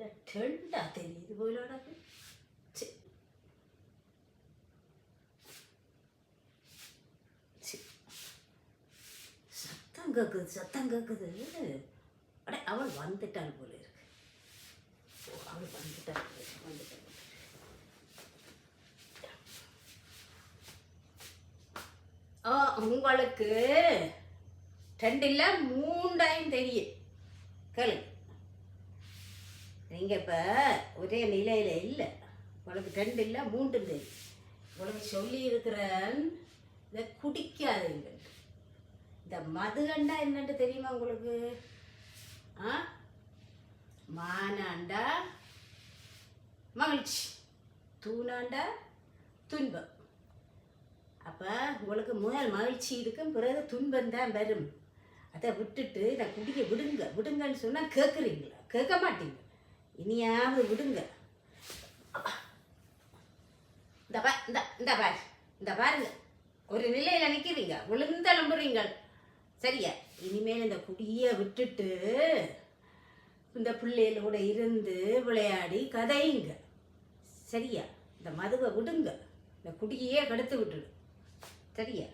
നല്ല தெரியுது போல உனக்கு சத்தம் கேக்குது சத்தம் கேக்குது அடே அவள் வந்துட்டாள் போல இருக்கு ஓ, அவள் வந்துட்டாள் போல வந்துட்டாள் ஆ உங்களுக்கு ரெண்டு இல்லை மூண்டாயும் தெரியும் கேளுங்க நீங்கள் இப்போ ஒரே நிலையில் இல்லை. உனக்கு ரெண்டு இல்லை மூன்று தெரியும் உனக்கு சொல்லி இருக்கிறேன் இதை குடிக்காதீங்க. இந்த மதுகண்டா என்னன்ட்டு தெரியுமா உங்களுக்கு? ஆ? மானாண்டா மகிழ்ச்சி. தூணாண்டா துன்பம். அப்போ உங்களுக்கு முதல் மகிழ்ச்சி இருக்கும் பிறகு துன்பம் தான் வரும். அதை விட்டுட்டு இதை குடிக்க விடுங்க. விடுங்கன்னு சொன்னால் கேட்குறீங்களா கேட்க மாட்டீங்க. இனியாவது விடுங்க. இந்த பா இந்த இந்த பாரு. இந்த பாருங்க. ஒரு நிலையில் நிற்கிறீங்க விழுந்தெலும்புறீங்க சரியா? இனிமேல் இந்த குடியை விட்டுட்டு இந்த பிள்ளைகளோட இருந்து விளையாடி கதையுங்க சரியா? இந்த மதுவை விடுங்க. இந்த குடியே கெடுத்து விட்டுடு. சரியா?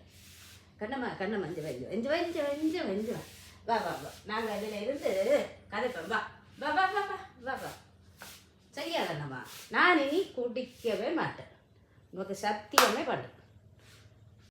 கண்ணம்மா கண்ணம்மா இஞ்ச வஞ்சு வஞ்சு வஞ்சு வஞ்சு வஞ்சு வா வா வா. நாங்கள் அதில் இருந்து கதைப்போம். வா. வா வா வா வா வா வா. சரியா நான் இனி குடிக்கவே மாட்டேன் உனக்கு சத்தியமே பண்ணுறேன்